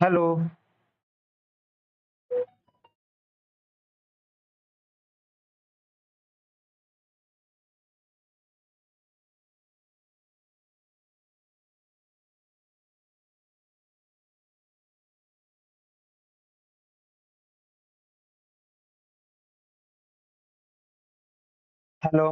Hello hello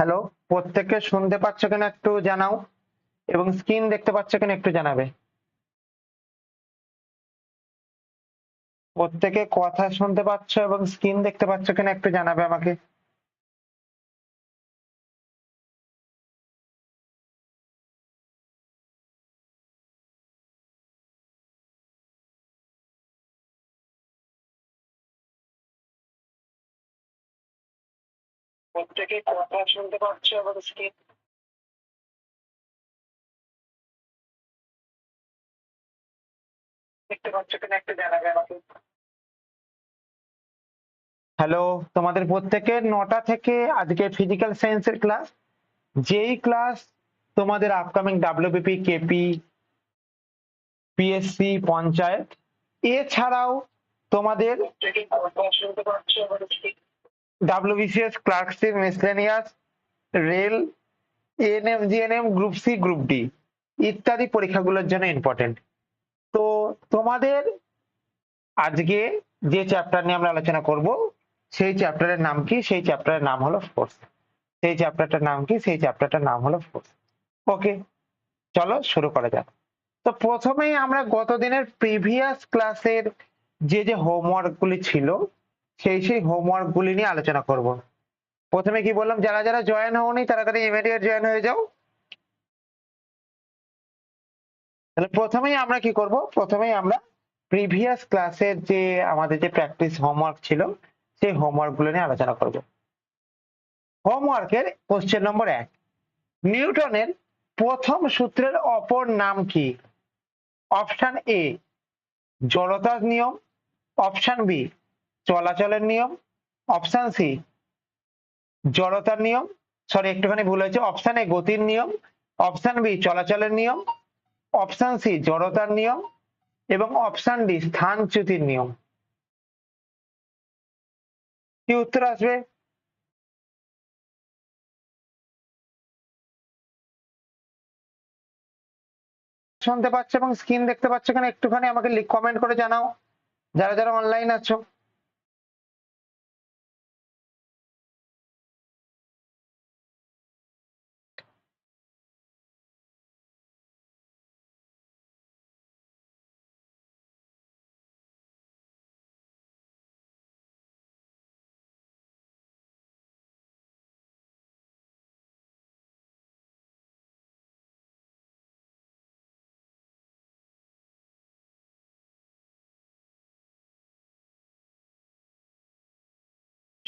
hello প্রত্যেককে শুনতে পাচ্ছ কিনা একটু জানাও? এবং স্ক্রিন দেখতে পাচ্ছ কিনা একটু জানাবে? প্রত্যেকে কথা শুনতে পাচ্ছ এবং স্ক্রিন দেখতে পাচ্ছ কিনা একটু জানাবে আমাকে? প্রত্যেকে কথা শুনতে পাচ্ছ এবং স্ক্রিন দেখতে পাচ্ছ কিনা একটু জানাবে আমাকে হ্যালো তোমাদের প্রত্যেকের নটা থেকে আজকে ফিজিক্যাল সায়েন্সের ক্লাস যেই ক্লাস তোমাদের upcoming WBP KP PSC panchayat এছাড়াও তোমাদের WBCS clerkship miscellaneous rail ANM GNM group C group D ইত্যাদি পরীক্ষাগুলোর জন্য ইম্পর্টেন্ট তো তোমাদের আজকে যে চ্যাপ্টার নিয়ে আমরা আলোচনা করব, সেই চ্যাপ্টারের নাম কি? সেই চ্যাপ্টারের নাম হলো ফোর্স সেই চ্যাপ্টারটার নাম কি? সেই চ্যাপ্টারটার নাম হলো ফোর্স ওকে চলো শুরু করা যাক। তো প্রথমেই আমরা গত দিনের প্রিভিয়াস ক্লাসের যে যে হোমওয়ার্ক গুলি ছিল সেই সেই হোমওয়ার্ক গুলি নিয়ে আলোচনা করব। প্রথমে কি বললাম, যারা যারা জয়েন হওনি তাড়াতাড়ি ইমিডিয়েট জয়েন হয়ে যাও। তাহলে প্রথমেই আমরা কি করব, প্রথমেই আমরা প্রিভিয়াস ক্লাসের যে আমাদের যে প্র্যাকটিস হোমওয়ার্ক ছিল, সেই হোমওয়ার্কগুলো নিয়ে আলোচনা করব। হোমওয়ার্কের কোশ্চেন নম্বর এক, নিউটনের প্রথম সূত্রের অপর নাম কি? অপশন এ জড়তার নিয়ম অপশন বি চলাচলের নিয়ম অপশন সি জড়তার নিয়ম সরি একটুখানি ভুল হয়েছে অপশন এ গতির নিয়ম অপশন বি চলাচলের নিয়ম অপশন সি জড়তার নিয়ম, এবং অপশন ডি স্থানচ্যুতির নিয়ম। কি উত্তর আসবে? শুনতে পাচ্ছ এবং স্ক্রিন দেখতে পাচ্ছ কিনা একটুখানি আমাকে কমেন্ট করে জানাও। যারা যারা অনলাইন আছো।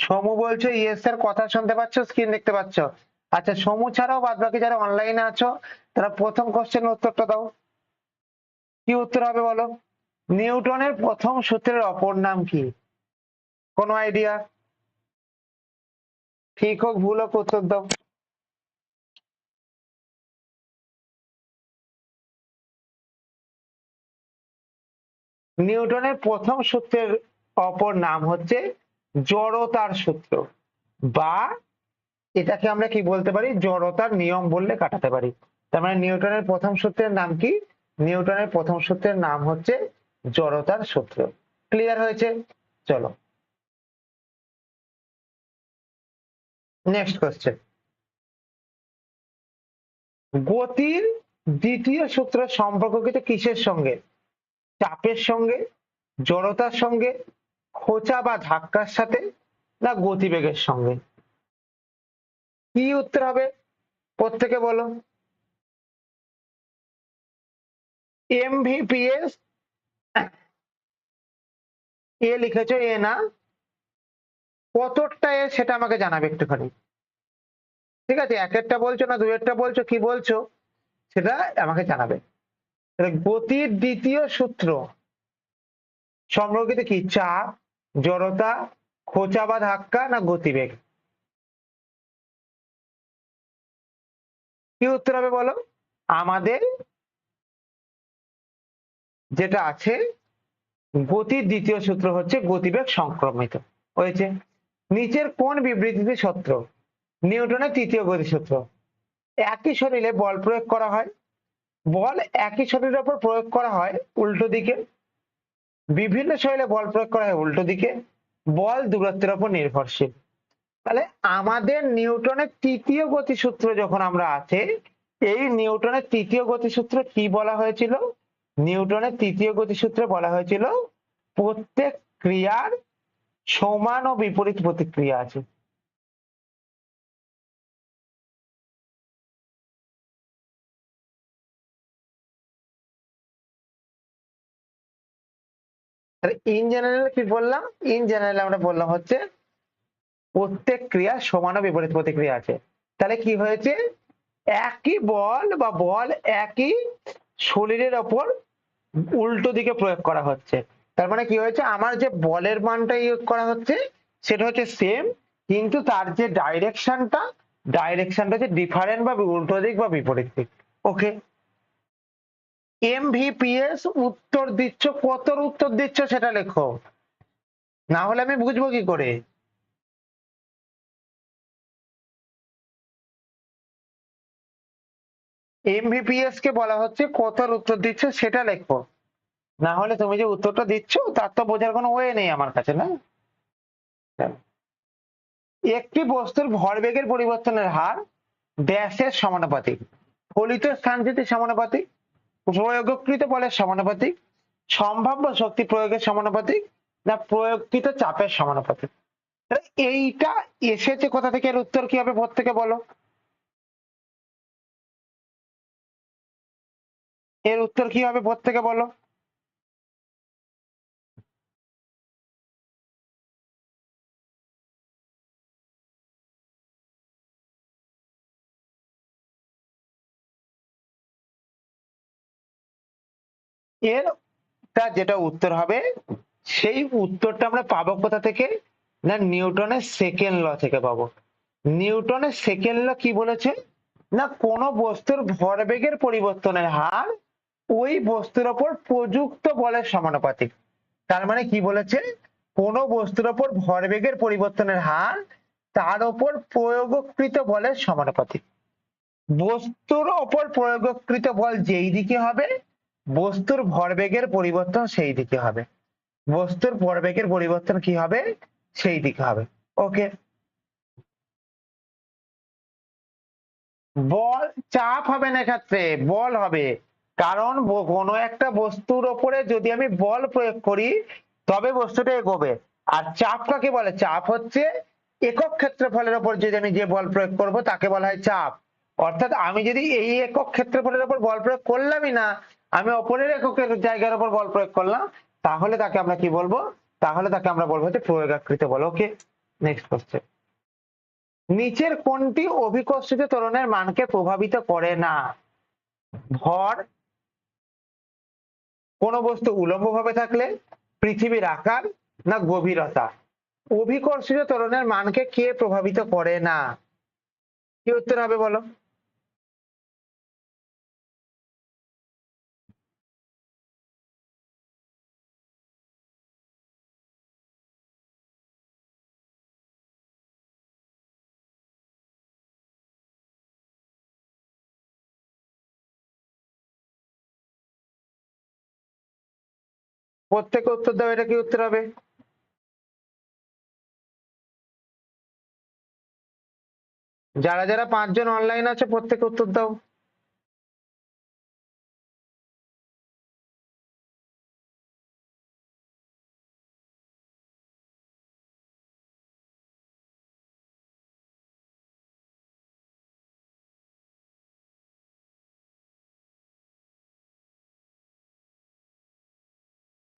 সমু বলছো ইয়েস এর কথা শুনতে পাচ্ছ স্ক্রিন দেখতে পাচ্ছ? আচ্ছা সমু ছাড়াও বাদ বাকি যারা অনলাইনে আছো, তারা প্রথম কোশ্চেন উত্তরটা দাও। কি উত্তর হবে বলো? নিউটনের প্রথম সূত্রের অপর নাম কি? কোনো আইডিয়া ঠিক হোক, ভুল হোক, উত্তর দাও। নিউটনের প্রথম সূত্রের অপর নাম হচ্ছে জড়তার সূত্র বা এটাকে আমরা কি বলতে পারি? জড়তার নিয়ম বললে কাটাতে পারি। তার মানে নিউটনের প্রথম সূত্রের নাম কি? নিউটনের প্রথম সূত্রের নাম হচ্ছে জড়তার সূত্র। ক্লিয়ার হয়েছে? চলো। নেক্সট কোশ্চেন গতির দ্বিতীয় সূত্র সম্পর্কিত কিসের সঙ্গে? চাপের সঙ্গে? জড়তার সঙ্গে? খোঁচা বা ধাক্কার সাথে না গতিবেগের সঙ্গে? কি উত্তর হবে? প্রত্যেকে বলো। এমভিপিএস এ লিখেছো এ না? কতটা এ সেটা আমাকে জানাবে একটুখানি। ঠিক আছে এক একটা বলছো না দু একটা বলছো, কি বলছো? সেটা আমাকে জানাবে। গতির দ্বিতীয় সূত্র সম্পর্কিত কি? চাপ জড়তা, খোঁচা বা ধাক্কা না গতিবেগ? কি উত্তর হবে বলো? আমাদের যেটা আছে, গতির দ্বিতীয় সূত্র হচ্ছে গতিবেগ সংক্রমিত। হয়েছে? নিচের কোন বিবৃতিতে সত্য নিউটনের তৃতীয় গতিসূত্র একই শরীরে বল প্রয়োগ করা হয়। বল একই শরীরের উপর প্রয়োগ করা হয় উল্টো দিকে। বিভিন্ন শৈলে বল প্রয়োগ করা হয় উল্টো দিকে। বল দূরত্বের উপর নির্ভরশীল। তাহলে আমাদের নিউটনের তৃতীয় গতিসূত্র যখন আমরা আছে, এই নিউটনের তৃতীয় গতিসূত্র কি বলা হয়েছিল? নিউটনের তৃতীয় গতিসূত্রে বলা হয়েছিল, প্রত্যেক ক্রিয়ার সমান ও বিপরীত প্রতিক্রিয়া আছে। ইন জেনারেল কি বললাম? ইন জেনারেল আমরা বললাম হচ্ছে প্রত্যেক ক্রিয়া সমান বিপরীত প্রতিক্রিয়া আছে। তাহলে কি হয়েছে? একই বল বা বল একই শরীরের ওপর উল্টো দিকে প্রয়োগ করা হচ্ছে। তার মানে কি হয়েছে? আমার যে বলের মানটা ইউজ করা হচ্ছে, সেটা হচ্ছে সেম কিন্তু তার যে ডাইরেকশনটা ডাইরেকশনটা হচ্ছে ডিফারেন্ট বা উল্টো দিক বা বিপরীত দিক। ওকে এমভিপিএস উত্তর দিচ্ছ, কতর উত্তর দিচ্ছ সেটা লেখো। না হলে আমি বুঝব কি করে? এমভিপিএস কে বলা হচ্ছে, কতর উত্তর দিচ্ছ সেটা লেখো। না হলে তুমি যে উত্তরটা দিচ্ছ, তার তো বোঝার কোনো ওয়ে নেই আমার কাছে, না? একটি বস্তুর ভরবেগের পরিবর্তনের হার ড্যাশের সমানুপাতিক। ফলিত স্থানচ্যুতির সমানুপাতিক। প্রয়োগকৃত বলের সমানুপাতিক, সম্ভাব্য শক্তি প্রয়োগের সমানুপাতিক, না প্রয়োগকৃত চাপের সমানুপাতিক? এইটা এসেছে কোথা থেকে? এর উত্তর কি হবে থেকে বলো। এর উত্তর কি হবে থেকে বলো। এর তা যেটা উত্তর হবে, সেই উত্তরটা আমরা পাবো কোথা থেকে? না, নিউটনের সেকেন্ড ল থেকে পাবো। নিউটনের সেকেন্ড ল কি বলেছে? না, কোনো বস্তুর ভরবেগের পরিবর্তনের হার ওই বস্তুর ওপর প্রযুক্ত বলের সমানুপাতিক। তার মানে কি বলেছে? কোন বস্তুর ওপর ভরবেগের পরিবর্তনের হার তার ওপর প্রয়োগকৃত বলের সমানুপাতিক। বস্তুর ওপর প্রয়োগকৃত বল যেই দিকে হবে বস্তুর ভরবেগের পরিবর্তন সেই দিকে হবে। বস্তুর ভরবেগের পরিবর্তন কি হবে? সেই দিকে হবে। ওকে বল চাপ হবে না ক্ষেত্রে বল হবে। কারণ কোনো একটা বস্তুর ওপরে যদি আমি বল প্রয়োগ করি, তবে বস্তুটা এগোবে। আর চাপ কাকে বলে? চাপ হচ্ছে একক ক্ষেত্রফলের উপর যদি আমি যে বল প্রয়োগ করব, তাকে বলা হয় চাপ। অর্থাৎ আমি যদি এই একক ক্ষেত্রফলের উপর বল প্রয়োগ করলামই না আমি অপরের এককের জায়গার উপর বল প্রয়োগ করলাম, তাহলে তাকে আমরা কি বলব? তাহলে তাকে আমরা বলব যে প্রয়োগাকৃত বল। ওকে নেক্সট কোশ্চেন নিচের কোনটি অভিকর্ষিত তরণের মানকে প্রভাবিত করে না? ভর, কোন বস্তু উলম্ব ভাবে থাকলে, পৃথিবীর আকার, না গভীরতা? অভিকর্ষিত তরণের মানকে কে প্রভাবিত করে না? কি উত্তর হবে বলো? প্রত্যেকে উত্তর দাও, এটা কি উত্তর হবে? যারা যারা পাঁচজন অনলাইন আছে, প্রত্যেকে উত্তর দাও।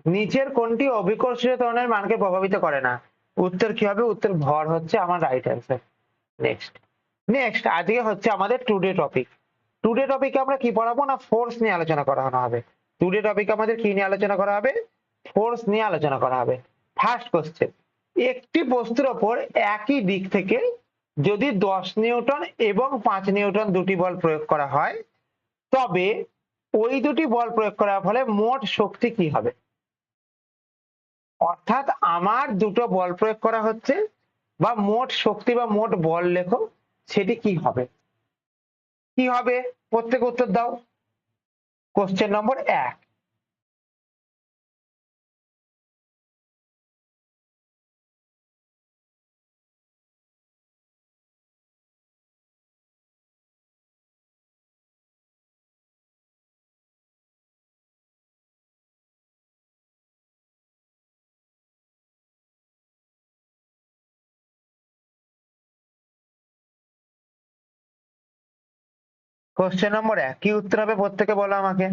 নিচের কোনটি অভিকর্ষীয় ত্বরণের মানকে প্রভাবিত করে না? উত্তর কি হবে? উত্তর ভর হচ্ছে আমার রাইট অ্যান্সার নেক্সট নেক্সট আজকে হচ্ছে আমাদের টুডে টপিক টুডে টপিকে আমরা কি পড়াবো না ফোর্স নিয়ে আলোচনা করানো হবে? টুডে টপিকে আমাদের কি নিয়ে আলোচনা করা হবে? ফোর্স নিয়ে আলোচনা করা হবে। ফার্স্ট কোশ্চেন একটি বস্তুর ওপর একই দিক থেকে যদি দশ নিউটন এবং পাঁচ নিউটন দুটি বল প্রয়োগ করা হয়, তবে ওই দুটি বল প্রয়োগ করার ফলে মোট শক্তি কি হবে? অর্থাৎ আমার দুটো বল প্রয়োগ করা হচ্ছে, বা মোট শক্তি বা মোট বল লেখো, সেটি কি হবে? কি হবে? প্রত্যেক উত্তর দাও। কোশ্চেন নম্বর এক। কোশ্চেন নম্বর এক। কি উত্তর হবে প্রত্যেকে বলো আমাকে?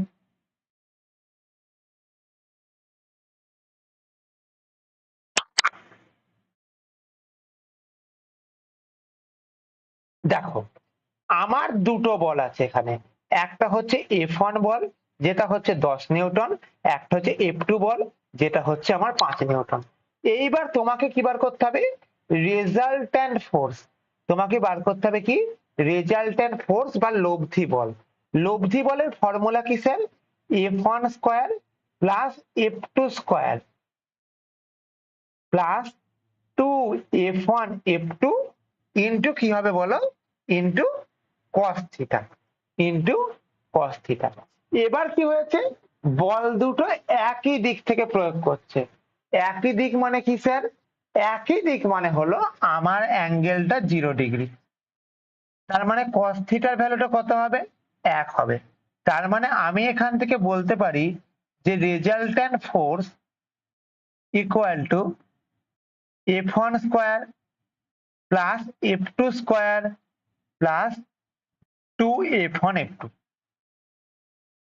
দেখো, আমার দুটো বল আছে এখানে। একটা হচ্ছে এফ ওয়ান বল, যেটা হচ্ছে দশ নিউটন। একটা হচ্ছে এফ টু বল, যেটা হচ্ছে আমার পাঁচ নিউটন। এইবার তোমাকে কি বার করতে হবে? রেজাল্ট্যান্ট ফোর্স তোমাকে বার করতে হবে কি? রেজাল্ট্যান্ট ফোর্স বা লব্ধি বল। লব্ধি বলের ফর্মুলা কি sir F one square plus F two square. Plus two F one, F two into কি হবে বলো? Into cos theta. Into cos theta. এবার কি হয়েছে? বল দুটো একই দিক থেকে প্রয়োগ করছে। একই দিক মানে কি স্যার একই দিক মানে হলো আমার অ্যাঙ্গেলটা জিরো ডিগ্রি। তার মানে কস থিটার ভ্যালুটা কত হবে? এক হবে। তার মানে আমি এখান থেকে বলতে পারি যে resultant force equal to F one square plus F two square plus two F one F two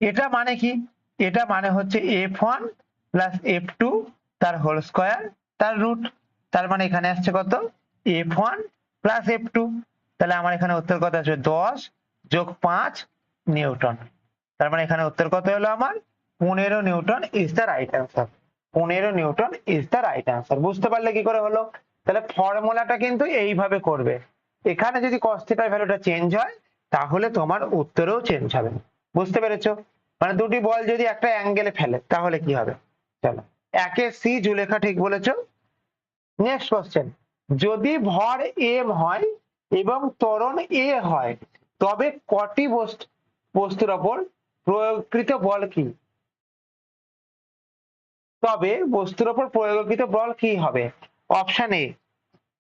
এটা মানে কি? এটা মানে হচ্ছে F one plus F two তার হোল স্কোয়ার তার রুট তার মানে এখানে আসছে কত? F one plus F two তাহলে আমার এখানে উত্তর কত আসবে? দশ যোগ পাঁচ নিউটন। তার মানে এখানে উত্তর কত হলো আমার? পনেরো newton is the right answer পনেরো newton is the right answer বুঝতে পারলে কি করে হলো? তাহলে ফর্মুলাটা কিন্তু এইভাবে করবে। এখানে যদি cos ভ্যালুটা চেঞ্জ হয়, তাহলে তোমার উত্তরেও চেঞ্জ হবে। বুঝতে পেরেছ? মানে দুটি বল যদি একটা অ্যাঙ্গেলে ফেলে, তাহলে কি হবে? চলো। একে সি জুলেখা ঠিক বলেছ। নেক্সট কোশ্চেন যদি ভর এম হয় এবং ত্বরণ এ হয়। তবে কটি বস্তু, বস্তুর ওপর প্রয়োগকৃত বল কি? তবে বস্তুর ওপর প্রয়োগকৃত বল কি হবে? Option A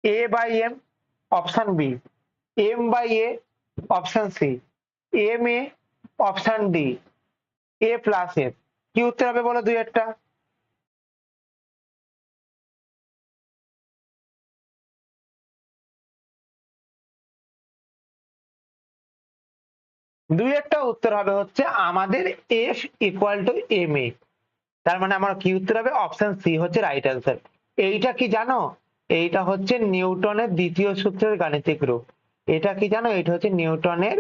A by M, option B, M by A, option C, M A, option D, A plus F. কি উত্তর হবে বলো দুই একটা? দুই একটা উত্তর হবে হচ্ছে আমাদের F equal to M A তার মানে আমার কি উত্তর হবে? অপশন সি হচ্ছে রাইট অ্যান্সার এইটা কি জানো? এইটা হচ্ছে নিউটনের দ্বিতীয় সূত্রের গাণিতিক রূপ। এটা কি জানো? এটা হচ্ছে নিউটনের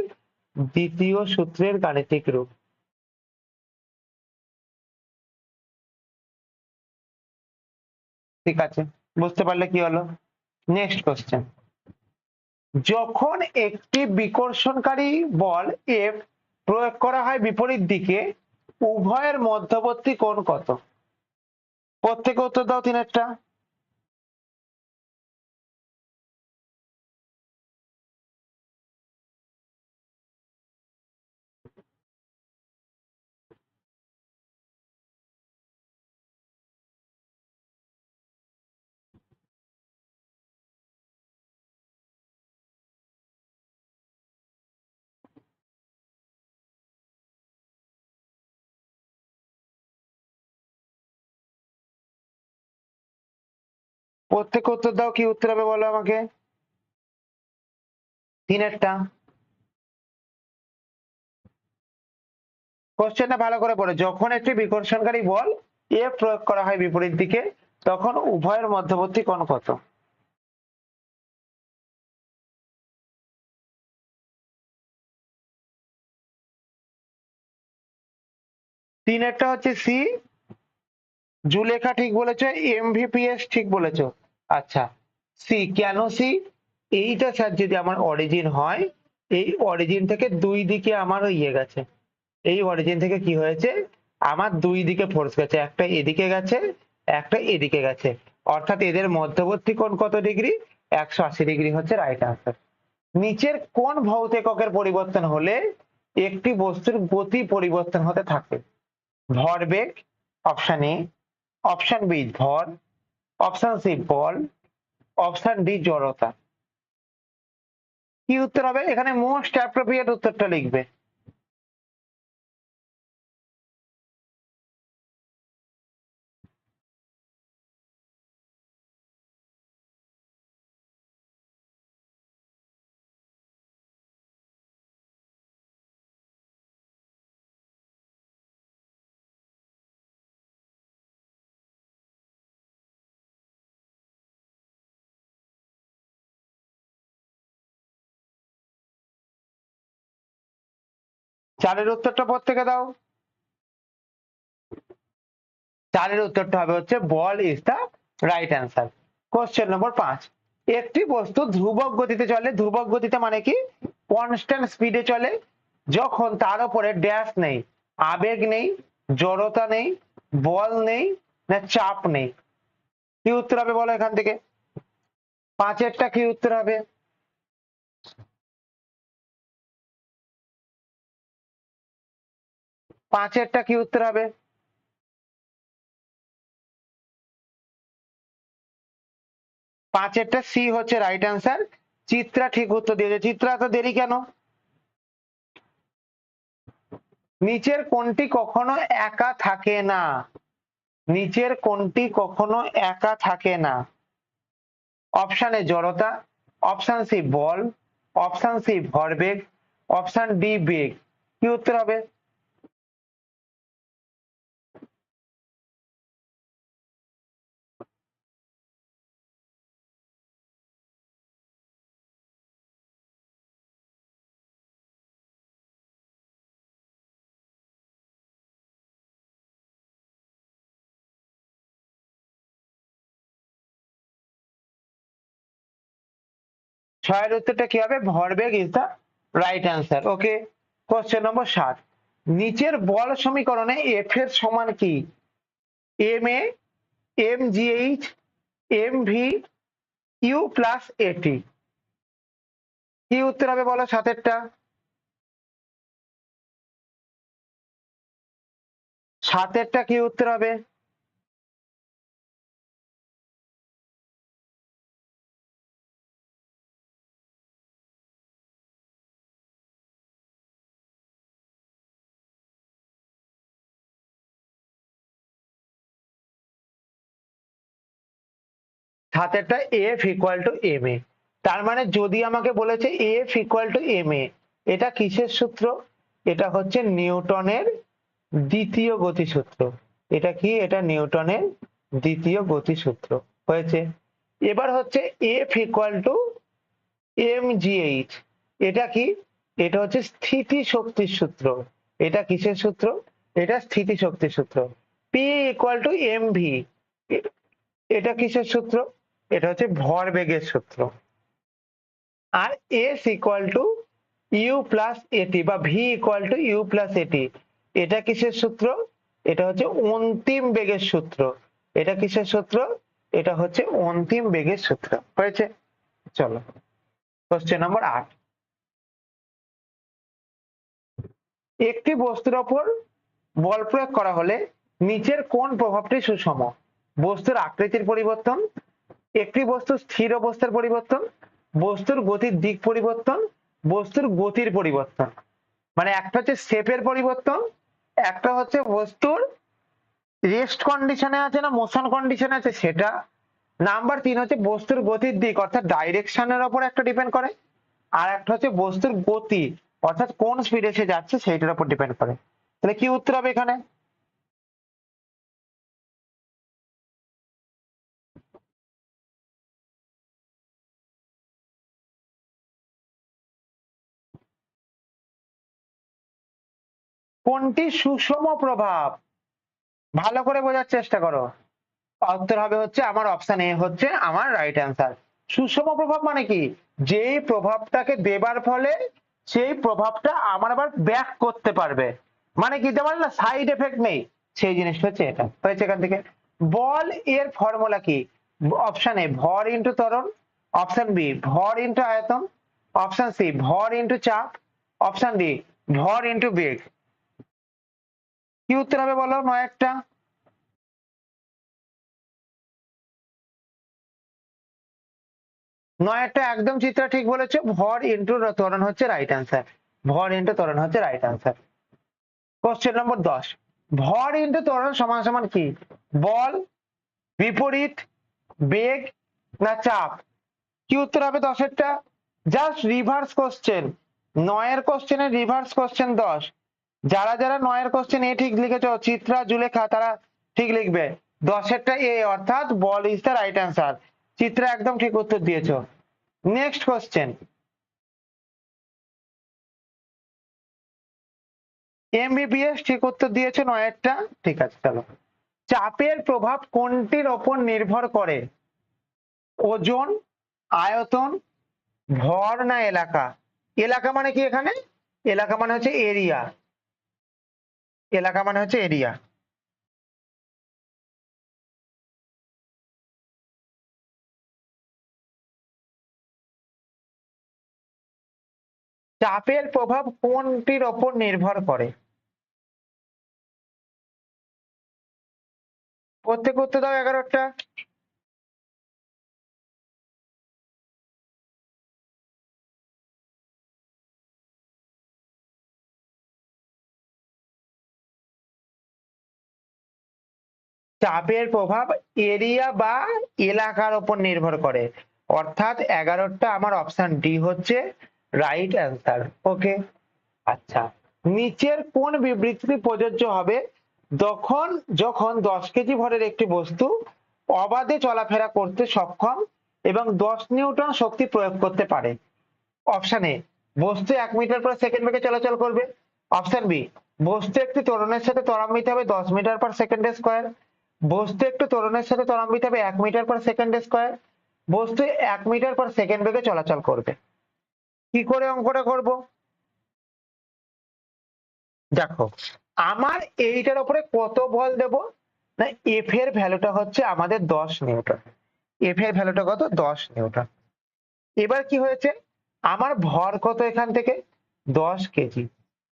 দ্বিতীয় সূত্রের গাণিতিক রূপ। ঠিক আছে, বুঝতে পারলে কি হলো? নেক্সট কোশ্চেন যখন একটি বিকর্ষণকারী বল এফ প্রয়োগ করা হয় বিপরীত দিকে, উভয়ের মধ্যবর্তী কোণ কত? প্রত্যেকে উত্তর দাও তিনেরটা প্রত্যেক উত্তর দাও কি উত্তর হবে বলো আমাকে? তিনেরটা। কোশ্চেনটা ভালো করে পড়ো। যখন একটি বিকর্ষণকারী বল এ প্রয়োগ করা হয় বিপরীত দিকে, তখন উভয়ের মধ্যবর্তী কোণ কত? তিনেরটা হচ্ছে সি জুলেখা ঠিক বলেছ এমভিপিএস ঠিক বলেছ। আচ্ছা। সি, কেন সি? এইটা স্যার যদি আমার অরিজিন হয়, এই অরিজিন থেকে দুই দিকে আমার ইয়ে গেছে। এই অরিজিন থেকে কি হয়েছে? আমার দুই দিকে ফোর্স গেছে, একটা এদিকে গেছে, একটা এদিকে গেছে। অর্থাৎ এদের মধ্যবর্তী কোণ কত ডিগ্রি একশো আশি ডিগ্রি হচ্ছে রাইট আনসার নিচের কোন ভৌত এককের পরিবর্তন হলে একটি বস্তুর গতি পরিবর্তন হতে থাকে ভরবেগ অপশন এ অপশন বি ভর অপশন সি বল। অপশন ডি জড়তা। কি উত্তর হবে? এখানে মোস্ট অ্যাপ্রোপ্রিয়েট উত্তরটা লিখবে। চারের উত্তরটা প্রত্যেকে দাও। চারের উত্তরটা হবে হচ্ছে বল is the right answer question number পাঁচ। একটি বস্তু ধ্রুবক গতিতে চলে। ধ্রুবক গতিতে মানে কি? কনস্ট্যান্ট স্পিডে চলে। যখন তার উপরে ড্যাশ নেই, আবেগ নেই, জড়তা নেই, বল নেই, না চাপ নেই। কি উত্তর হবে বলো এখান থেকে? পাঁচেরটা কি উত্তর হবে? পাঁচেরটা কি উত্তর হবে? পাঁচেরটা সি হচ্ছে রাইট অ্যান্সার চিত্রা ঠিক উত্তর দিয়েছে। চিত্রা তো দেরি কেন? নিচের কোনটি কখনো একা থাকে না। নিচের কোনটি কখনো একা থাকে না। অপশন এ জড়তা, অপশন সি বল, অপশন সি ভরবেগ অপশন ডি বেগ। কি উত্তর হবে? ছয়ের উত্তরটা কি হবে? ভরবেগ is the right answer okay question number সাত. নিচের বল সমীকরণে এফ এর সমান কি? M A M G H M V U plus A T কি উত্তর হবে বলো সাতেরটা? সাতেরটা কি উত্তর হবে? সাতেরটা F equal to M A তার মানে যদি আমাকে বলেছে F equal to M A এটা কিসের সূত্র? এটা হচ্ছে নিউটনের দ্বিতীয় গতিসূত্র। এটা কি? এটা নিউটনের দ্বিতীয় গতিসূত্র। হয়েছে? এবার হচ্ছে F equal to M GH এটা কি? এটা হচ্ছে স্থিতি শক্তির সূত্র। এটা কিসের সূত্র? এটা স্থিতি শক্তির সূত্র। P equal to M V এটা কিসের সূত্র? এটা হচ্ছে ভরবেগের সূত্র। আর S equal to U plus A T বা V equal to U plus A T এটা কিসের সূত্র? এটা হচ্ছে অন্তিম বেগের সূত্র। এটা কিসের সূত্র? এটা হচ্ছে অন্তিম বেগের সূত্র। হয়েছে? চলো। কোশ্চেন নম্বর আট। একটি বস্তুর ওপর বল প্রয়োগ করা হলে নিচের কোন প্রভাবটি সুষম? বস্তুর আকৃতির পরিবর্তন একটি বস্তু স্থির অবস্থার পরিবর্তন, বস্তুর গতির দিক পরিবর্তন, বস্তুর গতির পরিবর্তন। মানে একটা হচ্ছে শেপের পরিবর্তন, একটা হচ্ছে বস্তুর রেস্ট কন্ডিশনে আছে না মোশন কন্ডিশনে আছে সেটা। নাম্বার তিন হচ্ছে বস্তুর গতির দিক, অর্থাৎ ডাইরেকশনের ওপর একটা ডিপেন্ড করে। আর একটা হচ্ছে বস্তুর গতি, অর্থাৎ কোন স্পিডে সে যাচ্ছে, সেইটার উপর ডিপেন্ড করে। তাহলে কি উত্তর হবে এখানে? কোনটি সুষম প্রভাব? ভালো করে বোঝার চেষ্টা করো। উত্তর হবে হচ্ছে আমার অপশন এ হচ্ছে আমার রাইট অ্যান্সার সুষম প্রভাব মানে কি? যেই প্রভাবটাকে দেবার ফলে সেই প্রভাবটা আমার আবার ব্যাক করতে পারবে। মানে কি? যেমন না সাইড এফেক্ট নেই। সেই জিনিসটা হচ্ছে এটা। হয়েছে এখান থেকে। বল এর ফর্মুলা কি? অপশন এ ভর ইন্টু ত্বরণ। অপশন বি ভর ইন্টু আয়তন। অপশন সি ভর ইন্টু চাপ। অপশন ডি ভর ইন্টু বেগ। কি উত্তর হবে বলো? নয় একটা? নয়টা একদম চিত্রা ঠিক বলেছ। ভর ইন্টু ত্বরণ হচ্ছে রাইট অ্যান্সার ভর ইন্টু ত্বরণ হচ্ছে রাইট অ্যান্সার কোশ্চেন নম্বর দশ। ভর ইন্টু ত্বরণ সমান সমান কি? বল, বিপরীত, বেগ, না চাপ? কি উত্তর হবে দশেরটা? জাস্ট রিভার্স কোশ্চেন নয়ের কোশ্চেনের রিভার্স কোশ্চেন দশ। যারা যারা নয়ের কোশ্চেন এ ঠিক লিখেছ, চিত্রা, জুলেখা, তারা ঠিক লিখবে। দশেরটা এ অর্থাৎ বল is the right answer Chitra, একদম ঠিক উত্তর দিয়েছ। নেক্সট কোশ্চেন এমবিবিএস ঠিক উত্তর দিয়েছে নয়েরটা? ঠিক আছে, চলো। চাপের প্রভাব কোনটির ওপর নির্ভর করে? ওজন, আয়তন, ভর না এলাকা? এলাকা মানে কি এখানে? এলাকা মানে হচ্ছে এরিয়া এলাকা মানে হচ্ছে এরিয়া চাপের প্রভাব কোনটির ওপর নির্ভর করে? প্রত্যেক উত্তর দাও এগারোটা। চাপের প্রভাব এরিয়া বা এলাকার উপর নির্ভর করে। অর্থাৎ এগারোটা আমার অপশন ডি হচ্ছে রাইট অ্যান্সার ওকে আচ্ছা নিচের কোন বিবৃতিটি প্রযোজ্য হবে? যখন যখন দশ কেজি ভরের একটি বস্তু অবাধে চলাফেরা করতে সক্ষম এবং দশ নিউটন শক্তি প্রয়োগ করতে পারে। অপশন এ বস্তু এক মিটার পার সেকেন্ড বেগে চলাচল করবে। অপশন বি বস্তু একটি ত্বরণের সাথে ত্বরান্বিত হবে দশ মিটার পার সেকেন্ড স্কোয়ার বস্তু একটু ত্বরণের সাথে ত্বরান্বিত হবে, এক মিটার পার সেকেন্ড স্কোয়ার বস্তু এক মিটার পার সেকেন্ড বেগে চলাচল করবে। কি করে অঙ্কটা করব? দেখো, আমার এইটার উপরে কত বল দেব? না এফ এর ভ্যালুটা হচ্ছে আমাদের দশ নিউটন। এফ এর ভ্যালুটা কত? দশ নিউটন। এবার কি হয়েছে? আমার ভর কত এখান থেকে? দশ কেজি।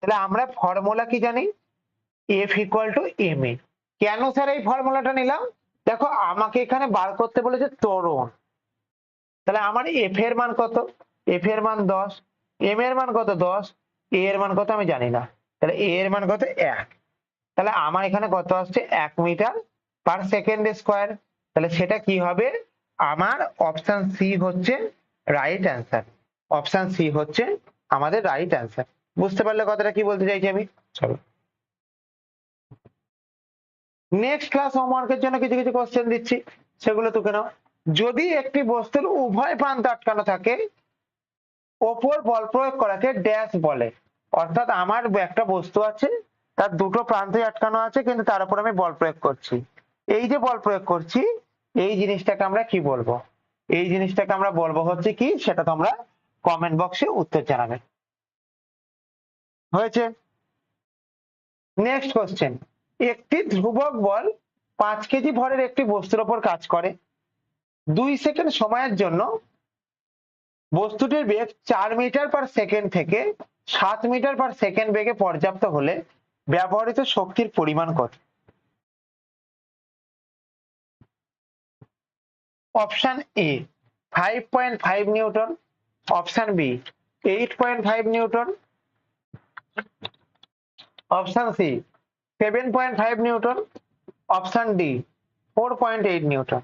তাহলে আমরা ফর্মুলা কি জানি? F equal to M A কেন স্যার এই ফর্মুলাটা নিলাম? দেখো, আমাকে এখানে বার করতে বলেছে ত্বরণ তাহলে আমার এফ এর মান কত? এফ এর মান দশ। এম এর মান কত? দশ। এ এর মান কত? আমি জানি না। তাহলে এ এর মান কত? এক। তাহলে আমার এখানে কত আসছে? এক মিটার পার সেকেন্ড স্কোয়ার তাহলে সেটা কি হবে? আমার অপশন সি হচ্ছে রাইট অ্যান্সার অপশন সি হচ্ছে আমাদের রাইট অ্যান্সার বুঝতে পারলে কথাটা কি বলতে চাইছি আমি? চলো। নেক্সট ক্লাস হোমওয়ার্কের জন্য কিছু কিছু কোশ্চেন দিচ্ছি। সেগুলো তুকে নাও। যদি একটি বস্তুর উভয় প্রান্ত আটকানো থাকে, ওপর বল প্রয়োগ করাকে ড্যাশ বলে। অর্থাৎ আমার একটা বস্তু আছে, তার দুটো প্রান্তে আটকানো আছে, কিন্তু তার উপর আমি বল প্রয়োগ করছি। এই যে বল প্রয়োগ করছি, এই জিনিসটাকে আমরা কি বলব? এই জিনিসটাকে আমরা বলব হচ্ছে কি, সেটা তোমরা কমেন্ট বক্সে উত্তর জানাবে। হয়েছে? নেক্সট কোশ্চেন একটি ধ্রুবক বল পাঁচ কেজি ভরের একটি বস্তুর ওপর কাজ করে। দুই সেকেন্ড সময়ের জন্য বস্তুটির বেগ চার মিটার পার সেকেন্ড থেকে সাত মিটার পার সেকেন্ড বেগে পর্যাপ্ত হলে ব্যবহৃত শক্তির পরিমাণ কত? Option A, five point five newton. Option B, eight point five newton. Option C seven point five newton option D four point eight newton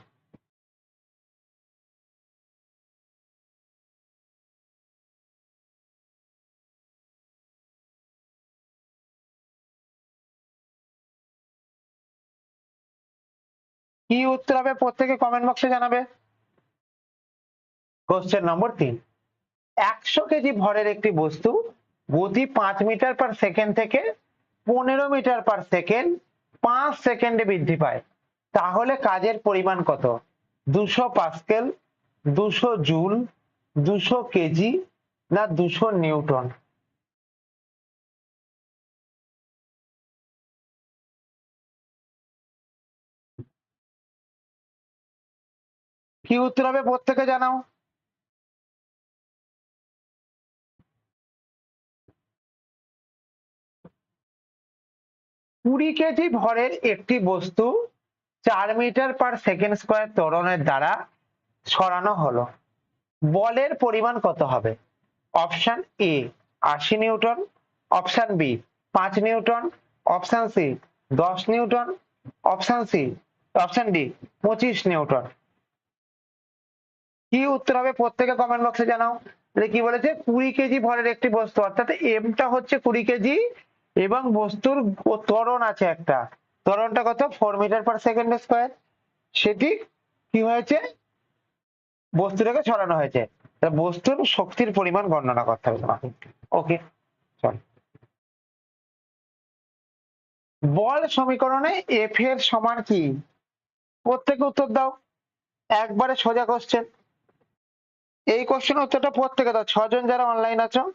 কি উত্তর হবে? প্রত্যেকে কমেন্ট বক্সে জানাবে। কোশ্চেন নম্বর তিন। একশো কেজি ভরের একটি বস্তু গতি পাঁচ মিটার পার সেকেন্ড থেকে পনেরো মিটার পার সেকেন্ড পাঁচ সেকেন্ডে বৃদ্ধি পায়। তাহলে কাজের পরিমাণ কত? দুশো পাস্কেল, দুশো জুল, দুশো কেজি না দুশো নিউটন? কি উত্তর হবে প্রত্যেকে জানাও? কুড়ি কেজি ভরের একটি বস্তু চার মিটার পার সেকেন্ড স্কোয়ার ত্বরণের দ্বারা সরানো হলো। বলের পরিমাণ কত হবে? অপশন এ, আশি নিউটন। অপশন বি, পাঁচ নিউটন। অপশন সি, দশ newton. Option C, option D, পঁচিশ নিউটন। কি উত্তর হবে প্রত্যেকে কমেন্ট বক্সে জানাও। কি বলেছে? কুড়ি কেজি ভরের একটি বস্তু, অর্থাৎ এমটা হচ্ছে কুড়ি কেজি এবং বস্তুর ত্বরণ আছে একটা। ত্বরণটা কত? Four metre per second square সেটি কি হয়েছে? বস্তুটাকে ছড়ানো হয়েছে। বস্তুর শক্তির পরিমাণ বর্ণনা করতে হবে তোমাকে। ওকে চল। বল সমীকরণে এফ এর সমান কি? প্রত্যেকে উত্তর দাও। একবারে সোজা কোশ্চেন এই কোশ্চেন উত্তরটা প্রত্যেকে দাও। ছজন যারা অনলাইন আছো,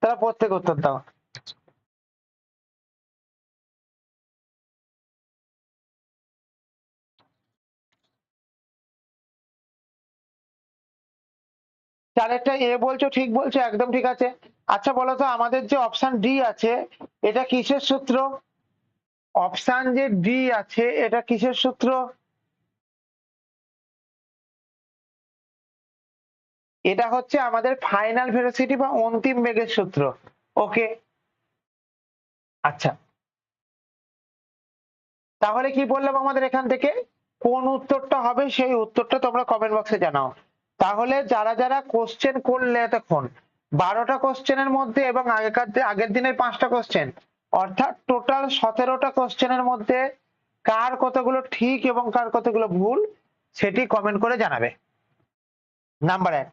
তারা প্রত্যেকে উত্তর দাও। চারেরটা এ বলছো, ঠিক বলছো, একদম ঠিক আছে। আচ্ছা বলো তো, আমাদের যে অপশন ডি আছে, এটা কিসের সূত্র? অপশন যে ডি আছে, এটা কিসের সূত্র? এটা হচ্ছে আমাদের ফাইনাল ভেলোসিটি বা অন্তিম বেগের সূত্র। ওকে আচ্ছা। তাহলে কি বললাম আমাদের এখান থেকে? কোন উত্তরটা হবে সেই উত্তরটা তোমরা কমেন্ট বক্সে জানাও। তাহলে যারা যারা কোশ্চেন করলে এতক্ষণ, বারোটা কোশ্চেনের মধ্যে এবং আগেকার আগের দিনের পাঁচটা কোশ্চেন অর্থাৎ টোটাল সতেরোটা কোশ্চেনের মধ্যে কার কতগুলো ঠিক এবং কার কতগুলো ভুল, সেটি কমেন্ট করে জানাবে। নাম্বার এক।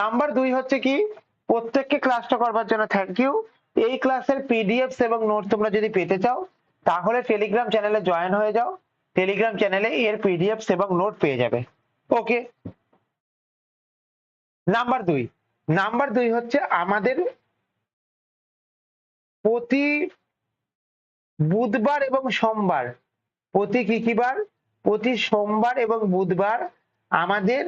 নাম্বার দুই হচ্ছে কি, প্রত্যেককে ক্লাসটা করবার জন্য থ্যাংক ইউ এই ক্লাসের পিডিএফ এবং নোট তোমরা যদি পেতে চাও, তাহলে টেলিগ্রাম চ্যানেলে জয়েন হয়ে যাও। টেলিগ্রাম চ্যানেলে এর পিডিএফ এবং নোট পেয়ে যাবে। ওকে নাম্বার দুই। নাম্বার দুই হচ্ছে আমাদের প্রতি বুধবার এবং সোমবার। প্রতি কি কি বার? প্রতি সোমবার এবং বুধবার আমাদের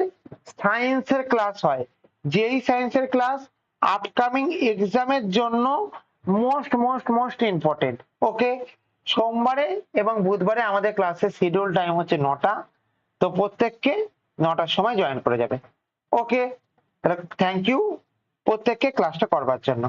সায়েন্সের ক্লাস হয়। যেই সায়েন্সের ক্লাস আপকামিং এক্সামের জন্য most most most important okay সোমবারে এবং বুধবারে আমাদের ক্লাসের শিডিউল টাইম হচ্ছে নটা। তো প্রত্যেককে নটার সময় জয়েন করে যাবে। ওকে তাহলে থ্যাংক ইউ প্রত্যেককে ক্লাসটা করবার জন্য।